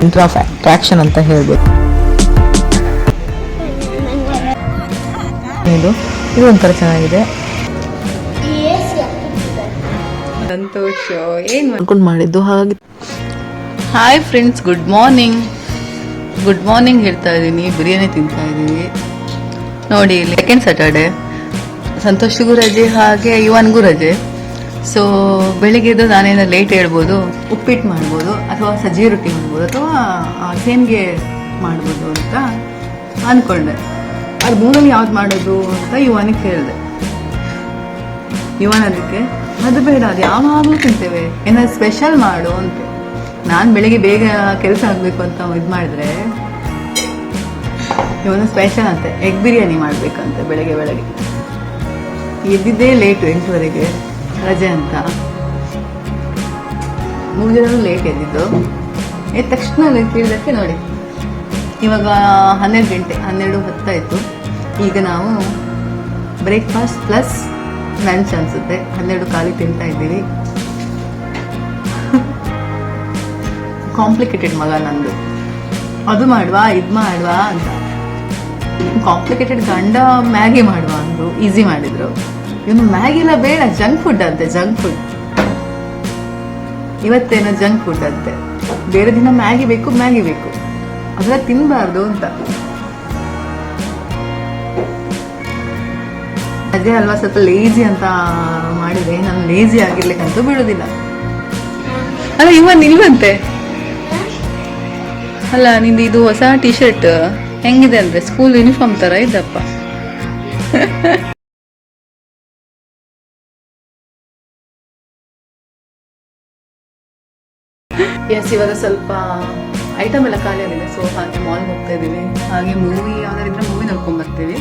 Centre of attraction ಅಂತ ಹೇಳ್ಬೋದು ಇದು ಇದು ಒಂಥರ ಚೆನ್ನಾಗಿದೆ. ಸಂತೋಷ ಏನು ಅನ್ಕೊಂಡು ಮಾಡಿದ್ದು ಹಾಗೆ. Hi friends good morning good morning ಹೇಳ್ತಾ ಇದ್ದೀನಿ ಬಿರಿಯಾನಿ ತಿಂತಾ ಇದ್ದೀವಿ ನೋಡಿ ಸೆಕೆಂಡ್ ಸ್ಯಾಟರ್ಡೆ ಸಂತೋಷಿಗೂ ರಜೆ ಹಾಗೆ ಇವನ್ಗೂ ರಜೆ ಸೊ ಎದ್ದು ನಾನೇನು ಲೇಟ್ ಹೇಳ್ಬೋದು, ಉಪ್ಪಿಟ್ಟು ಮಾಡ್ಬೋದು, ಅಥವಾ ಸಜ್ಜಿ ರೊಟ್ಟಿ ಮಾಡ್ಬೋದು, ಅಥವಾ ಸೇಮ್ಗೆ ಮಾಡ್ಬೋದು ಅಂತ ಅಂದ್ಕೊಂಡೆ ಅದು ಮೂರಲ್ಲಿ ಯಾವ್ದು ಮಾಡೋದು ಅಂತ ಯುವನಿಗೆ ಕೇಳಿದೆ. ಯುವನ ಅದಕ್ಕೆ, ಅದು ಬೇಡ, ಅದು ಯಾವಾಗಲೂ ತಿಂತೇವೆ, ಏನಾದ್ರು ಸ್ಪೆಷಲ್ ಮಾಡು ಅಂತ. ನಾನು ಬೆಳಿಗ್ಗೆ ಬೇಗ ಕೆಲಸ ಆಗಬೇಕು ಅಂತ ಇದು ಮಾಡಿದ್ರೆ ಇವನು ಸ್ಪೆಷಲ್ ಅಂತೆ. ಎಗ್ ಬಿರಿಯಾನಿ ಮಾಡಬೇಕಂತೆ ಬೆಳಗ್ಗೆ ಬೆಳಗ್ಗೆ. ಎದ್ದಿದ್ದೇ ಲೇಟು ಎಂಟುವರೆಗೆ. ರಜೆ ಅಂತ. ಮೂರು ಜನ ಲೇಟ್ ಎದ್ದಿದ್ದು. ಎದ್ದ ತಕ್ಷಣ ಕೇಳಿದಕ್ಕೆ ನೋಡಿ. ಇವಾಗ ಹನ್ನೆರಡು ಗಂಟೆ, ಹನ್ನೆರಡು ಹತ್ತಾಯಿತು. ಈಗ ನಾವು ಬ್ರೇಕ್ಫಾಸ್ಟ್ ಪ್ಲಸ್ ಲಂಚ್ ಅನಿಸುತ್ತೆ. ಹನ್ನೆರಡು ಖಾಲಿ ತಿಂತಾ ಇದ್ದೀವಿ. ಕಾಂಪ್ಲಿಕೇಟೆಡ್ ಮಗ ನಂದು. ಅದು ಮಾಡುವ, ಇದು ಮಾಡುವ ಅಂತ. ಕಾಂಪ್ಲಿಕೇಟೆಡ್ ಗಂಡ ಮ್ಯಾಗಿ ಮಾಡುವ ಅಂದ್ರು ಈಸಿ ಮಾಡಿದ್ರು. ಇವನು ಮ್ಯಾಗಿ ಎಲ್ಲ ಬೇಡ ಜಂಕ್ ಫುಡ್ ಅಂತೆ ಜಂಕ್ ಫುಡ್ ಇವತ್ತೇನೋ ಜಂಕ್ ಫುಡ್ ಅಂತೆ. ಬೇರೆ ದಿನ ಮ್ಯಾಗಿ ಬೇಕು ಮ್ಯಾಗಿ ಬೇಕು. ಅದ್ರ ತಿನ್ನಬಾರ್ದು ಅಂತ. ಅದೇ ಅಲ್ವಾ ಸ್ವಲ್ಪ ಲೇಜಿ ಅಂತ ಮಾಡಿದೆ ನಾನು ಲೇಜಿ ಆಗಿರ್ಲಿಕ್ಕಂತೂ ಬಿಡೋದಿಲ್ಲ. ಅಲ್ಲ, ಇವ ನಿಲ್ವಂತೆ. ಅಲ್ಲ, ನಿಂದು ಇದು ಹೊಸ ಟಿ ಶರ್ಟ್ ಹೆಂಗಿದೆ ಅಂದ್ರೆ ಸ್ಕೂಲ್ ಯೂನಿಫಾರ್ಮ್ ತರ ಇದ್ದಪ್ಪ ಎಸ್ ಇವಾಗ ಸ್ವಲ್ಪ ಐಟಮ್ ಎಲ್ಲ ಖಾಲಿ ಆಗಿದೆ. ಸೊ ಹಾಗೆ ಮಾಲ್ ಹೋಗ್ತಾ ಇದ್ದೀವಿ. ಹಾಗೆ ಮೂವಿ ಯಾವ್ದಾರಿದ್ರೆ ಮೂವಿ ನೋಡ್ಕೊಂಡು ಬರ್ತೀವಿ.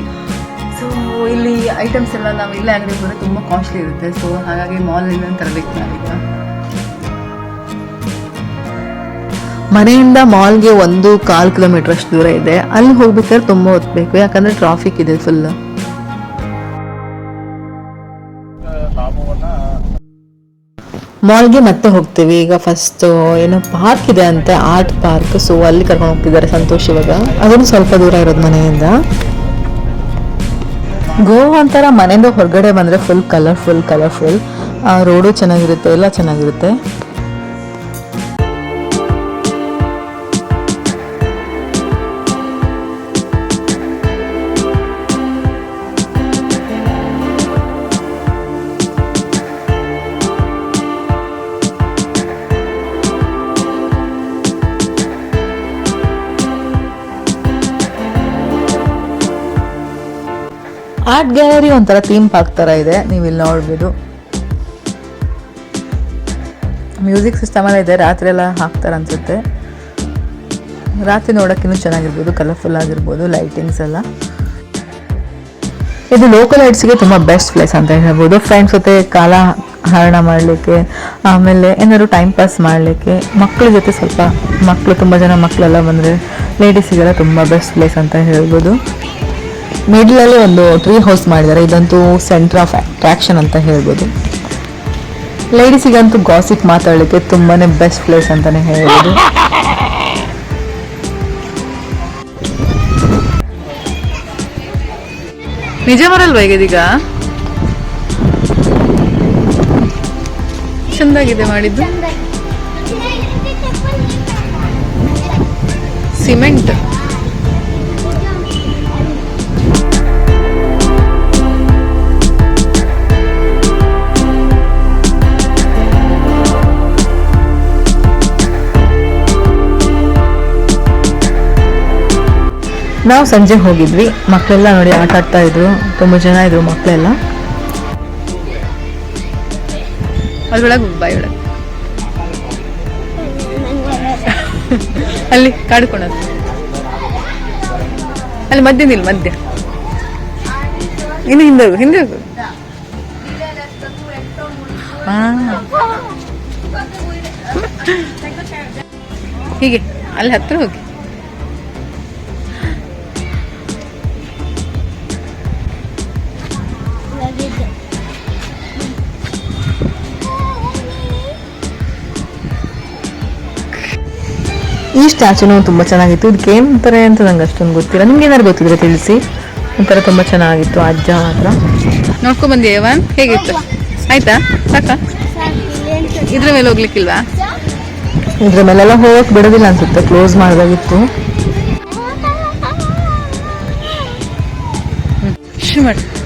ಸೊ ಇಲ್ಲಿ ಐಟಮ್ಸ್ ಎಲ್ಲ ನಾವು ಇಲ್ಲೇ ಅಂಗಡಿ ಹೋದ್ರೆ ತುಂಬ ಕಾಸ್ಟ್ಲಿ ಇರುತ್ತೆ. ಸೊ ಹಾಗಾಗಿ ಮಾಲಿಂದ ತರಬೇಕು ನಾವೀಗ ಮನೆಯಿಂದ ಮಾಲ್ಗೆ ಒಂದು ಕಾಲು ಕಿಲೋಮೀಟರ್ ಅಷ್ಟು ದೂರ ಇದೆ. ಅಲ್ಲಿ ಹೋಗ್ಬೇಕಾದ್ರೆ ತುಂಬ ಹೊತ್ಬೇಕು. ಯಾಕಂದ್ರೆ ಟ್ರಾಫಿಕ್ ಇದೆ ಫುಲ್ ಮಾಲ್ಗೆ ಮತ್ತೆ ಹೋಗ್ತೀವಿ. ಈಗ ಫಸ್ಟ್ ಏನೋ ಪಾರ್ಕ್ ಇದೆ ಅಂತೆ ಆರ್ಟ್ ಪಾರ್ಕ್ ಸೊ ಅಲ್ಲಿ ಕರ್ಕೊಂಡು ಹೋಗ್ತಿದ್ದಾರೆ ಸಂತೋಷ್ ಇವಾಗ. ಅದನ್ನು ಸ್ವಲ್ಪ ದೂರ ಇರೋದು ಮನೆಯಿಂದ. ಗೋವಾ ಒಂಥರ ಮನೆಯಿಂದ ಹೊರಗಡೆ ಬಂದರೆ ಫುಲ್ ಕಲರ್ಫುಲ್ ಕಲರ್ಫುಲ್ ರೋಡು ಚೆನ್ನಾಗಿರುತ್ತೆ, ಎಲ್ಲ ಚೆನ್ನಾಗಿರುತ್ತೆ. ಆರ್ಟ್ ಗ್ಯಾಲರಿ ಒಂಥರ ಥೀಮ್ ಪಾರ್ಕ್ ಥರ ಇದೆ ನೀವು ಇಲ್ಲಿ ನೋಡ್ಬೋದು. ಮ್ಯೂಸಿಕ್ ಸಿಸ್ಟಮ್ ಎಲ್ಲ ಇದೆ, ರಾತ್ರಿ ಎಲ್ಲ ಹಾಕ್ತಾರೆ ಅನ್ಸುತ್ತೆ. ರಾತ್ರಿ ನೋಡೋಕ್ಕಿನ್ನೂ ಚೆನ್ನಾಗಿರ್ಬೋದು ಕಲರ್ಫುಲ್ ಆಗಿರ್ಬೋದು ಲೈಟಿಂಗ್ಸ್ ಎಲ್ಲ. ಇದು ಲೋಕಲ್ಗೆ ತುಂಬ ಬೆಸ್ಟ್ ಪ್ಲೇಸ್ ಅಂತ ಹೇಳ್ಬೋದು. ಫ್ರೆಂಡ್ಸ್ ಜೊತೆ ಕಾಲ ಹರಣ ಮಾಡಲಿಕ್ಕೆ, ಆಮೇಲೆ ಏನಾದ್ರು ಟೈಮ್ ಪಾಸ್ ಮಾಡಲಿಕ್ಕೆ ಮಕ್ಕಳ ಜೊತೆ ಸ್ವಲ್ಪ ಮಕ್ಕಳು ತುಂಬ ಜನ ಮಕ್ಕಳೆಲ್ಲ ಬಂದರೆ ಲೇಡೀಸಿಗೆಲ್ಲ ತುಂಬ ಬೆಸ್ಟ್ ಪ್ಲೇಸ್ ಅಂತ ಹೇಳ್ಬೋದು. ಮಿಡ್ಲಲ್ಲಿ ಒಂದು ಟ್ರೀ ಹೌಸ್ ಮಾಡಿದ್ದಾರೆ. ಇದಂತೂ ಸೆಂಟರ್ ಆಫ್ ಅಟ್ರಾಕ್ಷನ್ ಅಂತ ಹೇಳ್ಬೋದು. ಲೇಡೀಸಿಗಂತೂ ಗಾಸಿಪ್ ಮಾತಾಡಲಿಕ್ಕೆ ತುಂಬಾನೇ ಬೆಸ್ಟ್ ಪ್ಲೇಸ್ ಅಂತಾನೆ ಹೇಳ್ಬೋದು. ನಿಜ ಬರಲ್ವಾ ಈಗ ಇದೀಗ ಚಂದಾಗಿದೆ. ಮಾಡಿದ್ದು ಸಿಮೆಂಟ್ ನಾವು ಸಂಜೆ ಹೋಗಿದ್ವಿ ಮಕ್ಕಳೆಲ್ಲ ನೋಡಿ ಆಟ ಆಡ್ತಾ ಇದ್ರು ತುಂಬ ಜನ ಇದ್ರು ಮಕ್ಕಳೆಲ್ಲ ಅದ್ರೊಳಗೆ ಒಳಗೆ ಅಲ್ಲಿ ಕಾಡ್ಕೊಳೋದು ಅಲ್ಲಿ ಮಧ್ಯ ನಿಲ್ ಮಧ್ಯ ಇನ್ನು ಹಿಂದೆ ಹಿಂದೆ. ಹೀಗೆ ಅಲ್ಲಿ ಹತ್ರ ಹೋಗಿ ಈ ಸ್ಟ್ಯಾಚುನೂ ತುಂಬ ಚೆನ್ನಾಗಿತ್ತು. ಇದಕ್ಕೆ ಏನಂತಾರೆ ಅಂತ ನಂಗೆ ಅಷ್ಟೊಂದು ಗೊತ್ತಿಲ್ಲ. ನಿಮ್ಗೆ ಏನಾದ್ರು ಗೊತ್ತಿದ್ರೆ ತಿಳಿಸಿ. ಒಂಥರ ತುಂಬ ಚೆನ್ನಾಗಿತ್ತು ಅಜ್ಜ ಮಾತ್ರ. ನೋಡ್ಕೊಂಡ್ ಬಂದಿ ಅವನ್ ಹೇಗಿತ್ತು? ಆಯ್ತಾ? ಸಾಕ? ಇದ್ರ ಮೇಲೆ ಹೋಗ್ಲಿಕ್ಕಿಲ್ವಾ? ಇದ್ರ ಮೇಲೆಲ್ಲ ಹೋಗಕ್ ಬಿಡೋದಿಲ್ಲ ಅನ್ಸುತ್ತೆ. ಕ್ಲೋಸ್ ಮಾಡಿದಾಗಿತ್ತು. ಮಾಡಿ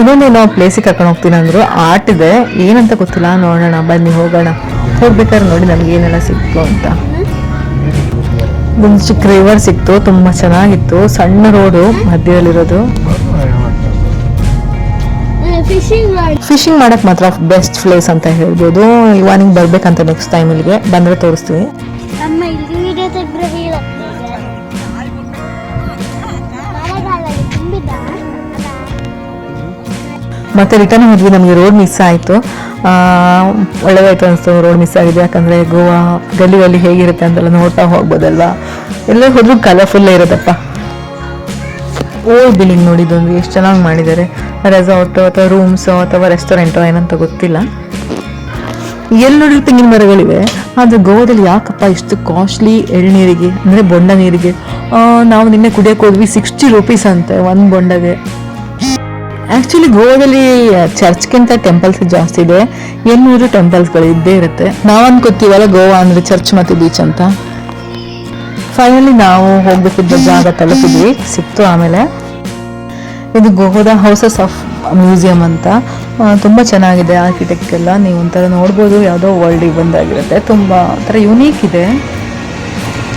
ಇನ್ನೊಂದು ನಾವು ಪ್ಲೇಸಿಗೆ ಕರ್ಕೊಂಡು ಹೋಗ್ತೀನಿ ಅಂದ್ರು ಆರ್ಟ್ ಇದೆ. ಏನಂತ ಗೊತ್ತಿಲ್ಲ ನೋಡೋಣ ಬನ್ನಿ ಹೋಗೋಣ. ಹೋಗ್ಬೇಕಾದ್ರೆ ನೋಡಿ ನಮ್ಗೆ ಏನೆಲ್ಲ ಸಿಕ್ತು ಅಂತ. ಒಂದು ಚಿಕ್ಕ ರಿವರ್ ಸಿಕ್ತು ತುಂಬಾ ಚೆನ್ನಾಗಿತ್ತು. ಸಣ್ಣ ರೋಡು ಮಧ್ಯದಲ್ಲಿರೋದು. ಫಿಶಿಂಗ್ ಮಾಡಕ್ ಮಾತ್ರ ಬೆಸ್ಟ್ ಪ್ಲೇಸ್ ಅಂತ ಹೇಳ್ಬೋದು. ಇವಾನಿಂಗ್ ಬರ್ಬೇಕಂತ ನೆಕ್ಸ್ಟ್ ಟೈಮ್ ಇಲ್ಲಿಗೆ. ಬಂದ್ರೆ ತೋರಿಸ್ತೀವಿ. ಮತ್ತೆ ರಿಟರ್ನ್ ಹೋದ್ವಿ, ನಮಗೆ ರೋಡ್ ಮಿಸ್ ಆಯಿತು. ಒಳ್ಳೆದಾಯ್ತು ಅನಿಸ್ತು ರೋಡ್ ಮಿಸ್ ಆಗಿದೆ. ಯಾಕಂದರೆ ಗೋವಾ ಗಲ್ಲಿ ಗಲ್ಲಿ ಹೇಗಿರುತ್ತೆ ಅಂತೆಲ್ಲ ನೋಡ್ತಾ ಹೋಗ್ಬೋದಲ್ವಾ? ಎಲ್ಲ ಹೋದ್ರೂ ಕಲರ್ಫುಲ್ಲೇ ಇರೋದಪ್ಪ ಓಲ್ಡ್ ಬಿಲ್ಡಿಂಗ್ ನೋಡಿದ್ದೊಂದು ಎಷ್ಟು ಚೆನ್ನಾಗಿ ಮಾಡಿದ್ದಾರೆ. ರೆಸಾರ್ಟು ಅಥವಾ ರೂಮ್ಸೋ ಅಥವಾ ರೆಸ್ಟೋರೆಂಟೋ ಏನಂತ ಗೊತ್ತಿಲ್ಲ. ಎಲ್ಲಿ ನೋಡಿದ್ರು ತೆಂಗಿನ ಮರಗಳಿವೆ. ಆದರೆ ಗೋವಾದಲ್ಲಿ ಯಾಕಪ್ಪ ಇಷ್ಟು ಕಾಸ್ಟ್ಲಿ ಎಳ್ನೀರಿಗೆ, ಅಂದರೆ ಬೊಂಡ ನೀರಿಗೆ? ನಾವು ನಿನ್ನೆ ಕುಡಿಯೋಕೆ ಹೋದ್ವಿ ಸಿಕ್ಸ್ಟಿ ರುಪೀಸ್ ಅಂತೆ, ಒಂದು ಬೊಂಡಗೆ. ಆಕ್ಚುಲಿ ಗೋವಾದಲ್ಲಿ ಚರ್ಚ್ಗಿಂತ ಟೆಂಪಲ್ಸ್ ಜಾಸ್ತಿ ಇದೆ. ಎನ್ನೂರು ಟೆಂಪಲ್ಸ್ಗಳು ಇದ್ದೇ ಇರುತ್ತೆ. ನಾವು ಅನ್ಕೋತೀವಲ್ಲ ಗೋವಾ ಅಂದರೆ ಚರ್ಚ್ ಮತ್ತು ಬೀಚ್ ಅಂತ. ಫೈನಲಿ ನಾವು ಹೋಗ್ಬೇಕಿದ್ದ ಜಾಗ ತಲುಪಿದ್ವಿ ಸಿಕ್ತು ಆಮೇಲೆ. ಇದು ಗೋವಾದ ಹೌಸಸ್ ಆಫ್ ಮ್ಯೂಸಿಯಂ ಅಂತ. ತುಂಬ ತುಂಬಾ ಚೆನ್ನಾಗಿದೆ ಆರ್ಕಿಟೆಕ್ಟ್ ಎಲ್ಲ. ನೀವು ಒಂಥರ ನೋಡ್ಬೋದು ಯಾವುದೋ ವರ್ಲ್ಡಿಗೆ ಬಂದಾಗಿರುತ್ತೆ ತುಂಬಾ ಒಂಥರ ಯುನೀಕ್ ಇದೆ.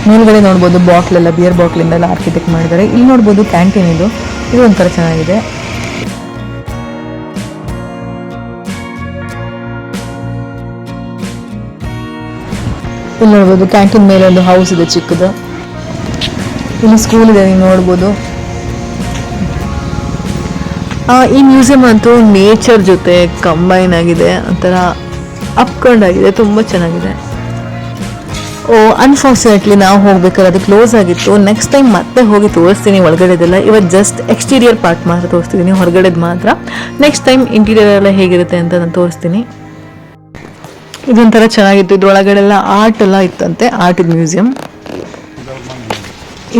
ಮೇಲ್ಗಡೆ ನೋಡ್ಬೋದು ಬಾಟ್ಲೆಲ್ಲ ಬಿಯರ್ ಬಾಟ್ಲಿಂದೆಲ್ಲ ಆರ್ಕಿಟೆಕ್ಟ್ ಮಾಡಿದ್ದಾರೆ. ಇಲ್ಲಿ ನೋಡ್ಬೋದು ಕ್ಯಾಂಟೀನ್ ಇದು. ಇದು ಒಂಥರ ಚೆನ್ನಾಗಿದೆ. ಇಲ್ಲಿ ನೋಡ್ಬೋದು ಕ್ಯಾಂಟೀನ್ ಮೇಲೆ ಒಂದು ಹೌಸ್ ಇದೆ ಚಿಕ್ಕದು. ಇಲ್ಲಿ ಸ್ಕೂಲ್ ಇದೆ, ನೀವು ನೋಡ್ಬೋದು. ಈ ಮ್ಯೂಸಿಯಂ ಅಂತೂ ನೇಚರ್ ಜೊತೆ ಕಂಬೈನ್ ಆಗಿದೆ, ಒಂಥರ ಅಪ್ಕಂಡ್ ಆಗಿದೆ, ತುಂಬ ಚೆನ್ನಾಗಿದೆ. ಓ ಅನ್ಫಾರ್ಚುನೇಟ್ಲಿ ನಾವು ಹೋಗ್ಬೇಕಾದ್ರೆ ಅದು ಕ್ಲೋಸ್ ಆಗಿತ್ತು. ನೆಕ್ಸ್ಟ್ ಟೈಮ್ ಮತ್ತೆ ಹೋಗಿ ತೋರಿಸ್ತೀನಿ ಒಳಗಡೆದೆಲ್ಲ ಇವತ್ತು ಜಸ್ಟ್ ಎಕ್ಸ್ಟೀರಿಯರ್ ಪಾರ್ಟ್ ಮಾತ್ರ ತೋರಿಸ್ತಿದ್ದೀನಿ, ಹೊರಗಡೆದು ಮಾತ್ರ. ನೆಕ್ಸ್ಟ್ ಟೈಮ್ ಇಂಟೀರಿಯರ್ ಎಲ್ಲ ಹೇಗಿರುತ್ತೆ ಅಂತ ನಾನು ತೋರಿಸ್ತೀನಿ. ಇದೊಂಥರ ಚೆನ್ನಾಗಿತ್ತು. ಇದ್ರೊಳಗಡೆಲ್ಲ ಆರ್ಟ್ ಎಲ್ಲ ಇತ್ತಂತೆ ಆರ್ಟ್ ಮ್ಯೂಸಿಯಂ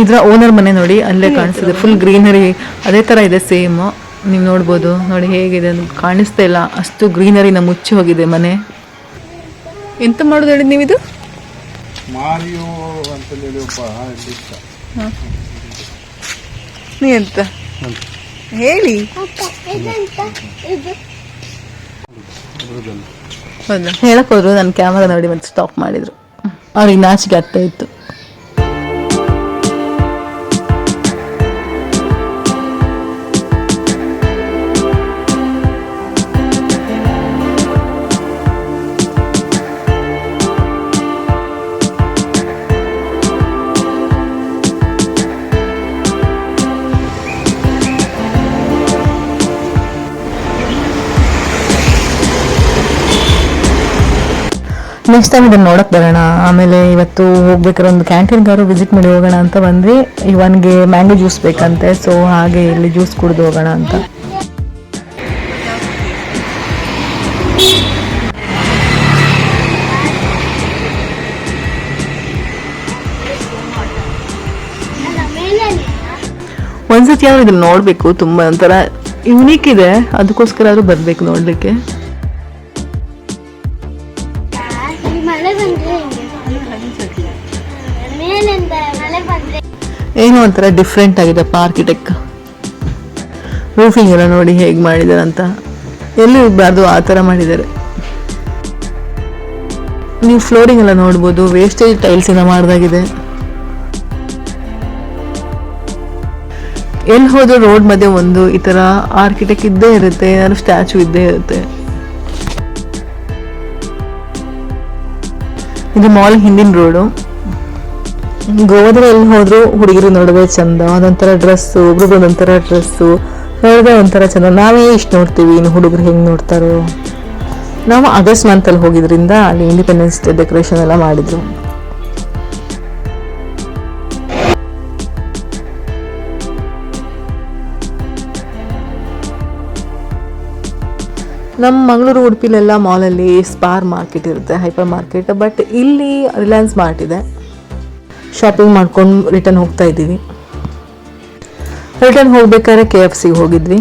ಇದರ ಓನರ್ ಮನೆ ನೋಡಿ ಅಲ್ಲೇ ಕಾಣಿಸ್ತಿದೆ. ಫುಲ್ ಗ್ರೀನರಿ ಅದೇ ಥರ ಇದೆ ಸೇಮ್ ನೀವು ನೋಡ್ಬೋದು. ನೋಡಿ ಹೇಗಿದೆ ಕಾಣಿಸ್ತಾ ಇಲ್ಲ. ಅಷ್ಟು ಗ್ರೀನರಿನ ಮುಚ್ಚಿ ಹೋಗಿದೆ ಮನೆ. ಎಂತ ಮಾಡೋದು ಹೇಳಿ ನೀವಿದು? ಮಾರಿಯೋ ಅಂತ ಹೇಳಿ ಒಬ್ಬ ಇಷ್ಟ ನೀ ಎಂತ? ಹೇಳಿ. ಹೇಳಕ್ ಹೋದ್ರು ನನ್ನ ಕ್ಯಾಮರಾ ನೋಡಿ ಮತ್ತೆ ಸ್ಟಾಪ್ ಮಾಡಿದ್ರು. ಅವ್ರಿಗೆ ನಾಚಿಕೆ ಆಗ್ತಾ ಇತ್ತು. ನೆಕ್ಸ್ಟ್ ಟೈಮ್ ಇದನ್ನು ನೋಡಕ್ಕೆ ಬರೋಣ. ಆಮೇಲೆ ಇವತ್ತು ಹೋಗ್ಬೇಕಾದ್ರೆ ಒಂದು ಕ್ಯಾಂಟೀನ್ಗಾರು ವಿಸಿಟ್ ಮಾಡಿ ಹೋಗೋಣ ಅಂತ ಬಂದ್ವಿ. ಇವನ್ಗೆ ಮ್ಯಾಂಗೋ ಜ್ಯೂಸ್ ಬೇಕಂತೆ. ಸೊ ಹಾಗೆ ಇಲ್ಲಿ ಜ್ಯೂಸ್ ಕುಡಿದು ಹೋಗೋಣ ಅಂತ. ಒಂದ್ಸತಿ ಅವ್ರು ಇದನ್ನ ನೋಡ್ಬೇಕು ತುಂಬಾ ಒಂಥರ ಯುನೀಕ್ ಇದೆ. ಅದಕ್ಕೋಸ್ಕರ ಆದ್ರೂ ಬರ್ಬೇಕು ನೋಡ್ಲಿಕ್ಕೆ. ಏನೋ ಒಂಥರ ಡಿಫ್ರೆಂಟ್ ಆಗಿದೆಪ್ಪ ಆರ್ಕಿಟೆಕ್ಟ್ ರೂಫಿಂಗ್ ಎಲ್ಲ ನೋಡಿ ಹೇಗೆ ಮಾಡಿದ್ದಾರೆ ಅಂತ ಎಲ್ಲೂ ಇರಬಾರ್ದು ಆ ಥರ ಮಾಡಿದ್ದಾರೆ. ನೀವು ಫ್ಲೋರಿಂಗ್ ಎಲ್ಲ ನೋಡ್ಬೋದು ವೇಸ್ಟೇಜ್ ಟೈಲ್ಸ್ ಎಲ್ಲ ಮಾಡಿದಾಗಿದೆ. ಎಲ್ಲಿ ಹೋದ್ರೂ ರೋಡ್ ಮಧ್ಯೆ ಒಂದು ಈ ಥರ ಆರ್ಕಿಟೆಕ್ಟ್ ಇದ್ದೇ ಇರುತ್ತೆ ಏನಾದ್ರು ಸ್ಟ್ಯಾಚು ಇದ್ದೇ ಇರುತ್ತೆ. ಇದು ಮಾಲ್ ಹಿಂದಿನ ರೋಡು ಗೋವಾದಲ್ಲಿ ಎಲ್ಲಿ ಹೋದ್ರು ಹುಡುಗಿರು ನೋಡೋದೇ ಚಂದ, ಒಂದೊಂಥರ ಡ್ರೆಸ್ಸು ಒಬ್ರಿಗೆ ಒಂದೊಂಥರ ಡ್ರೆಸ್ಸು ನೋಡಿದ್ರೆ ಒಂಥರ ಚಂದ. ನಾವೇ ಇಷ್ಟು ನೋಡ್ತೀವಿ, ಇನ್ನು ಹುಡುಗರು ಹೆಂಗೆ ನೋಡ್ತಾರೋ. ನಾವು ಆಗಸ್ಟ್ ಮಂತಲ್ಲಿ ಹೋಗಿದ್ರಿಂದ ಅಲ್ಲಿ ಇಂಡಿಪೆಂಡೆನ್ಸ್ ಡೇ ಡೆಕೋರೇಷನ್ ಎಲ್ಲ ಮಾಡಿದ್ರು. ನಮ್ಮ ಮಂಗಳೂರು, ಉಡುಪಿಲೆಲ್ಲ ಮಾಲಲ್ಲಿ ಸ್ಪಾರ್ ಮಾರ್ಕೆಟ್ ಇರುತ್ತೆ ಹೈಪರ್ ಮಾರ್ಕೆಟ್ ಬಟ್ ಇಲ್ಲಿ ರಿಲಯನ್ಸ್ ಮಾರ್ಟ್ ಇದೆ. ಶಾಪಿಂಗ್ ಮಾಡ್ಕೊಂಡು ರಿಟರ್ನ್ ಹೋಗ್ತಾ ಇದ್ದೀವಿ. ರಿಟರ್ನ್ ಹೋಗ್ಬೇಕಾದ್ರೆ ಕೆ ಎಫ್ ಸಿಗೆ ಹೋಗಿದ್ವಿ.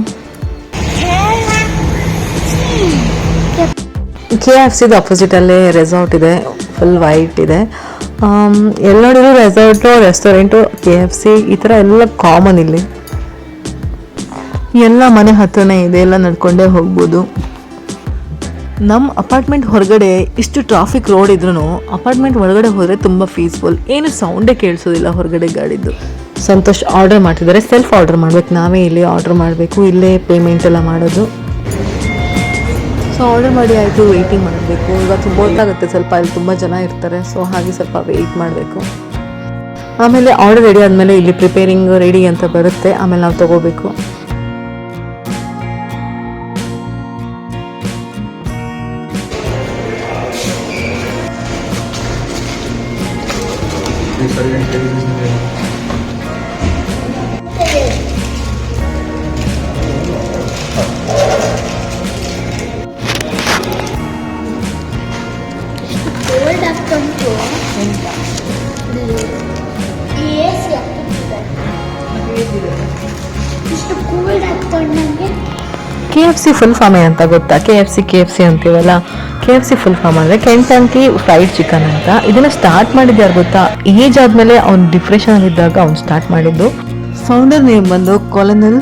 ಕೆ ಎಫ್ ಸಿದು ಅಪೋಸಿಟಲ್ಲೇ ರೆಸಾರ್ಟ್ ಇದೆ ಫುಲ್ ವೈಟ್ ಇದೆ. ಎಲ್ಲ ಎಲ್ಲಿ ನೋಡಿದ್ರು resort restaurant K F C ಈ ಥರ ಎಲ್ಲ ಕಾಮನ್ ಇಲ್ಲಿ. ಎಲ್ಲ ಮನೆ ಹತ್ರನೇ ಇದೆ, ಎಲ್ಲ ನಡ್ಕೊಂಡೇ ಹೋಗ್ಬೋದು. ನಮ್ಮ ಅಪಾರ್ಟ್ಮೆಂಟ್ ಹೊರಗಡೆ ಇಷ್ಟು ಟ್ರಾಫಿಕ್ ರೋಡ್ ಇದ್ರೂ ಅಪಾರ್ಟ್ಮೆಂಟ್ ಒಳಗಡೆ ಹೋದರೆ ತುಂಬ ಪೀಸ್ಫುಲ್ ಏನು ಸೌಂಡೇ ಕೇಳಿಸೋದಿಲ್ಲ ಹೊರಗಡೆ ಗಾಡಿದ್ದು ಸಂತೋಷ್ ಆರ್ಡರ್ ಮಾಡ್ತಿದ್ದಾರೆ ಸೆಲ್ಫ್ ಆರ್ಡರ್ ಮಾಡ್ಬೇಕು. ನಾವೇ ಇಲ್ಲಿ ಆರ್ಡರ್ ಮಾಡಬೇಕು. ಇಲ್ಲೇ ಪೇಮೆಂಟ್ ಎಲ್ಲ ಮಾಡೋದು. ಸೊ ಆರ್ಡರ್ ಮಾಡಿ ಆಯಿತು ವೆಯ್ಟಿಂಗ್ ಮಾಡಬೇಕು. ಇವತ್ತು ಗೊತ್ತಾಗುತ್ತೆ ಸ್ವಲ್ಪ ಅಲ್ಲಿ ತುಂಬ ಜನ ಇರ್ತಾರೆ. ಸೊ ಹಾಗೆ ಸ್ವಲ್ಪ ವೆಯ್ಟ್ ಮಾಡಬೇಕು. ಆಮೇಲೆ ಆರ್ಡರ್ ರೆಡಿ ಆದಮೇಲೆ ಇಲ್ಲಿ ಪ್ರಿಪೇರಿಂಗ್ ರೆಡಿ ಅಂತ ಬರುತ್ತೆ. ಆಮೇಲೆ ನಾವು ತಗೋಬೇಕು. ಸಿ ಫುಲ್ ಫಾರ್ಮ್ ಅಂತ ಗೊತ್ತಾ? K F C K F C ಅಂತೀವಲ್ಲ? K F C full form ಅಂದರೆ ಕೆಂಟಂಕಿ ಫ್ರೈಡ್ ಚಿಕನ್ ಅಂತ. ಇದನ್ನು ಸ್ಟಾರ್ಟ್ ಮಾಡಿದ್ದು ಯಾರು ಗೊತ್ತಾ? ಏಜ್ ಆದಮೇಲೆ ಅವ್ನು ಡಿಪ್ರೆಷನ್ ಇದ್ದಾಗ ಅವ್ನು ಸ್ಟಾರ್ಟ್ ಮಾಡಿದ್ದು. ಫೌಂಡರ್ ನೇಮ್ ಬಂದು ಕೊಲನಲ್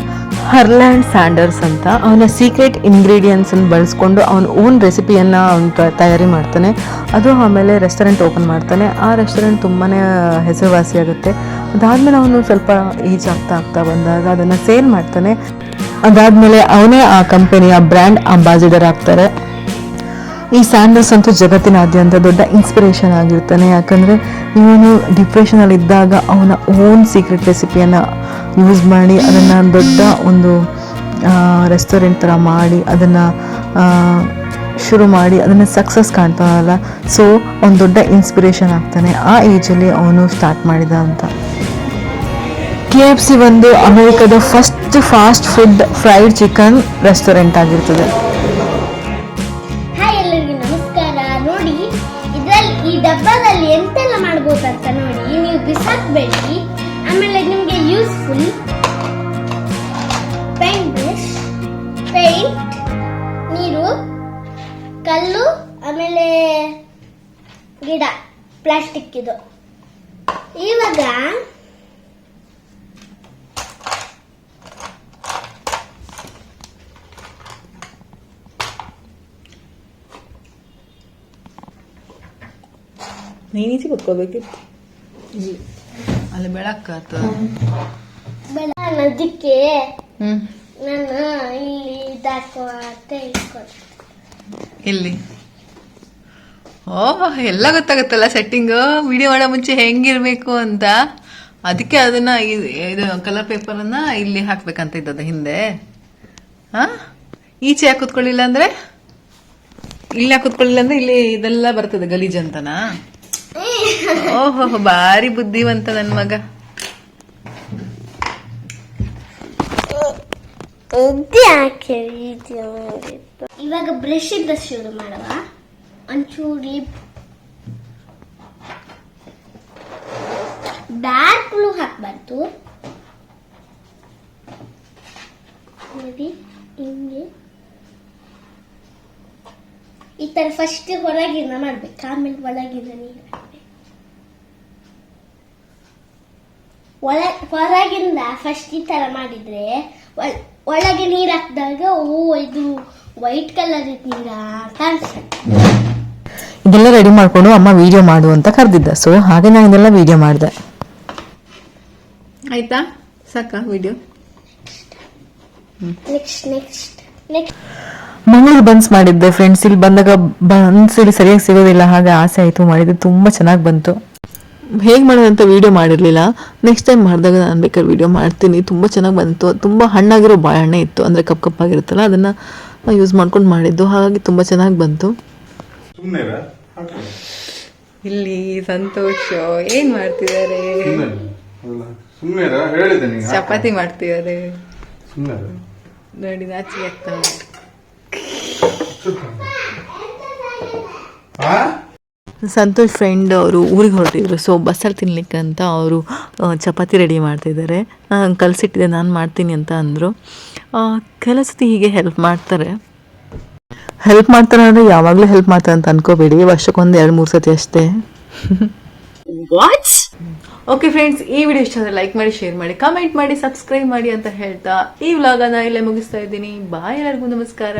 ಹರ್ಲ್ಯಾಂಡ್ ಸ್ಯಾಂಡರ್ಸ್ ಅಂತ. ಅವನ ಸೀಕ್ರೆಟ್ ಇಂಗ್ರೀಡಿಯೆಂಟ್ಸನ್ನು ಬಳಸ್ಕೊಂಡು ಅವನ ಓನ್ ರೆಸಿಪಿಯನ್ನು ಅವನು ತಯಾರಿ ಮಾಡ್ತಾನೆ. ಅದು ಆಮೇಲೆ ರೆಸ್ಟೋರೆಂಟ್ ಓಪನ್ ಮಾಡ್ತಾನೆ. ಆ ರೆಸ್ಟೋರೆಂಟ್ ತುಂಬಾ ಹೆಸರುವಾಸಿಯಾಗುತ್ತೆ. ಅದಾದಮೇಲೆ ಅವನು ಸ್ವಲ್ಪ ಏಜ್ ಆಗ್ತಾ ಆಗ್ತಾ ಬಂದಾಗ ಅದನ್ನು ಸೇಲ್ ಮಾಡ್ತಾನೆ. ಅದಾದಮೇಲೆ ಅವನೇ ಆ ಕಂಪನಿಯ ಬ್ರ್ಯಾಂಡ್ ಅಂಬಾಸಿಡರ್ ಆಗ್ತಾರೆ. ಈ ಸ್ಯಾಂಡಲ್ಸ್ ಅಂತೂ ಜಗತ್ತಿನಾದ್ಯಂತ ದೊಡ್ಡ ಇನ್ಸ್ಪಿರೇಷನ್ ಆಗಿರ್ತಾನೆ. ಯಾಕಂದರೆ ಇವನು ಡಿಪ್ರೆಷನಲ್ಲಿ ಇದ್ದಾಗ ಅವನ ಓನ್ ಸೀಕ್ರೆಟ್ ರೆಸಿಪಿಯನ್ನು ಯೂಸ್ ಮಾಡಿ ಅದನ್ನು ದೊಡ್ಡ ಒಂದು ರೆಸ್ಟೋರೆಂಟ್ ಥರ ಮಾಡಿ ಅದನ್ನು ಶುರು ಮಾಡಿ ಅದನ್ನು ಸಕ್ಸಸ್ ಕಾಣ್ತಾನಲ್ಲ ಸೊ ಒಂದು ದೊಡ್ಡ ಇನ್ಸ್ಪಿರೇಷನ್ ಆಗ್ತಾನೆ. ಆ ಏಜಲ್ಲಿ ಅವನು ಸ್ಟಾರ್ಟ್ ಮಾಡಿದ ಅಂತ. ಕೆ ಎಫ್ ಸಿ ಒಂದು ಅಮೆರಿಕದ first fast food fried chicken restaurant ಆಗಿರ್ತದೆ. ಹಾಯ್ ಎಲ್ಲರಿಗೂ ನಮಸ್ಕಾರ. ನೋಡಿ, ಇದ್ರಲ್ಲಿ ಈ ಡಬ್ಬದಲ್ಲಿ ಎಂತೆಲ್ಲ ಮಾಡ್ಬೋದಂತ ನೋಡಿ, ನೀವು ಬಿಸಾಕಬೇಡಿ ಆಮೇಲೆ ನಿಮಗೆ ಯೂಸ್ಫುಲ್ ಪೇಂಟ್ ಬ್ರಷ್ ಪೇಂಟ್ ನೀರು, ಕಲ್ಲು, ಆಮೇಲೆ ಗಿಡ ಪ್ಲಾಸ್ಟಿಕ್ ಇದು ಇವಾಗ ನೀನೀಚೆ ಕುತ್ಕೋಬೇಕಿತ್ತು ಅಲ್ಲಿ ಬೆಳಕಾತ ನದಿಕ್ಕೆ ಅದಕ್ಕೆ ಹ್ಮ್. ನಾನು ಇಲ್ಲಿ ಇಲ್ಲಿ ಓ ಎಲ್ಲ ಗೊತ್ತಾಗುತ್ತಲ್ಲ ಸೆಟ್ಟಿಂಗ್ ವಿಡಿಯೋ ಮಾಡೋ ಮುಂಚೆ ಹೆಂಗಿರ್ಬೇಕು ಅಂತ? ಅದಕ್ಕೆ ಅದನ್ನ ಇದು ಕಲರ್ ಪೇಪರ್ ಅನ್ನ ಇಲ್ಲಿ ಹಾಕ್ಬೇಕಂತ ಇದ್ದದ ಹಿಂದೆ. ಹಾ? ಈಚೆ ಯಾಕೆ ಕುತ್ಕೊಳ್ಳಿಲ್ಲ ಅಂದ್ರೆ? ಇಲ್ಲಿ ಯಾಕೆ ಕುತ್ಕೊಳ್ಳಿಲ್ಲ ಅಂದ್ರೆ ಇಲ್ಲಿ ಇದೆಲ್ಲ ಬರ್ತದೆ ಗಲೀಜ್ ಅಂತನಾ? ಓಹೋ ಬಾರಿ ಬುದ್ಧಿವಂತ ನನ್ ಮಗ. ಇವಾಗ ಬ್ರಷ್ ಇಂದ ಶುರು ಮಾಡುವ. ಒಂಚೂರು ಲಿಪ್ ಡಾರ್ಕ್ ಬ್ಲೂ ಹಾಕ್ಬಾರ್ದು. ನೋಡಿ ಹಿಂಗೆ. ಈ ತರ ಫಸ್ಟ್ ಹೊರಗಿಂದ ಮಾಡ್ಬೇಕು ಆಮೇಲೆ ಒಳಗಿಂದ ನೀರು. ಒಳ ಹೊರಗಿಂದ ಫಸ್ಟ್ ಈ ಥರ ಮಾಡಿದ್ರೆ ಒಳಗೆ ನೀರು ಹಾಕಿದಾಗ ಓ ಇದು ವೈಟ್ ಕಲರ್ ನೀರ ಕಾಣಿಸುತ್ತೆ. ಇದೆಲ್ಲ ರೆಡಿ ಮಾಡಿಕೊಂಡು ಅಮ್ಮ ವಿಡಿಯೋ ಮಾಡು ಅಂತ ಕರೆದಿದ್ದ. ಸೊ ಹಾಗೆ ನಾನು ಇದೆಲ್ಲ ವಿಡಿಯೋ ಮಾಡಿದೆ. ಆಯ್ತಾ? ಸಾಕಾ video next next next Mangaluru buns ಮಾಡಿದ್ದೆ ಫ್ರೆಂಡ್ಸ್ ಇಲ್ಲಿ ಬಂದಾಗ ಬನ್ಸ್ ಇಲ್ಲಿ ಸರಿಯಾಗಿ ಸಿಗೋದಿಲ್ಲ. ಹಾಗೆ ಆಸೆ ಆಯಿತು. ಮಾಡಿದ್ದೆ ತುಂಬ ಚೆನ್ನಾಗಿ ಬಂತು. ಹೇಗೆ ಮಾಡೋದಂತ ವೀಡಿಯೋ ಮಾಡಿರಲಿಲ್ಲ. ನೆಕ್ಸ್ಟ್ ಟೈಮ್ ಮಾಡಿದಾಗ ನಾನು ಬೇಕಾದ್ರೆ ವಿಡಿಯೋ ಮಾಡ್ತೀನಿ. ತುಂಬ ಚೆನ್ನಾಗಿ ಬಂತು. ತುಂಬ ಹಣ್ಣಾಗಿರೋ ಬಾಳೆಹಣ್ಣೆ ಇತ್ತು. ಅಂದರೆ ಕಪ್ ಕಪ್ಪಾಗಿರುತ್ತಲ್ಲ ಅದನ್ನು ಯೂಸ್ ಮಾಡ್ಕೊಂಡು ಮಾಡಿದ್ದು. ಹಾಗಾಗಿ ತುಂಬ ಚೆನ್ನಾಗಿ ಬಂತು. ಇಲ್ಲಿ ಸಂತೋಷ್ ಏನ್ ಮಾಡ್ತಿದ್ದಾರೆ? ಚಪಾತಿ ಮಾಡ್ತಿದ್ದಾರೆ. ನೋಡಿ ನಾಚಿಗೆ ಆಗ್ತಾ ಉಂಟು. ಆ? ಸಂತೋಷ್ ಫ್ರೆಂಡ್ ಅವರು ಊರಿಗೆ ಹೊರಟಿದ್ರು. ಸೊ ಬಸ್ಸಲ್ಲಿ ತಿನ್ಲಿಕ್ಕೆ ಅಂತ ಅವರು ಚಪಾತಿ ರೆಡಿ ಮಾಡ್ತಿದ್ದಾರೆ. ಕಲಸಿಟ್ಟಿದೆ ನಾನು ಮಾಡ್ತೀನಿ ಅಂತ ಅಂದರು. ಕೆಲಸತಿ ಸತಿ ಹೀಗೆ ಹೆಲ್ಪ್ ಮಾಡ್ತಾರೆ. ಹೆಲ್ಪ್ ಮಾಡ್ತಾರೆ ಅಂದರೆ ಯಾವಾಗಲೂ ಹೆಲ್ಪ್ ಮಾಡ್ತಾರೆ ಅಂತ ಅನ್ಕೋಬೇಡಿ. ವರ್ಷಕ್ಕೊಂದು ಎರಡು ಮೂರು ಸತಿ ಅಷ್ಟೇ. ಓಕೆ ಫ್ರೆಂಡ್ಸ್ ಈ ವಿಡಿಯೋ ಇಷ್ಟ ಲೈಕ್ ಮಾಡಿ ಶೇರ್ ಮಾಡಿ ಕಮೆಂಟ್ ಮಾಡಿ ಸಬ್ಸ್ಕ್ರೈಬ್ ಮಾಡಿ ಅಂತ ಹೇಳ್ತಾ ಈ ವ್ಲಾಗನ ಇಲ್ಲೇ ಮುಗಿಸ್ತಾ ಇದ್ದೀನಿ. ಬಾಯ್ ಎಲ್ಲರಿಗೂ ನಮಸ್ಕಾರ.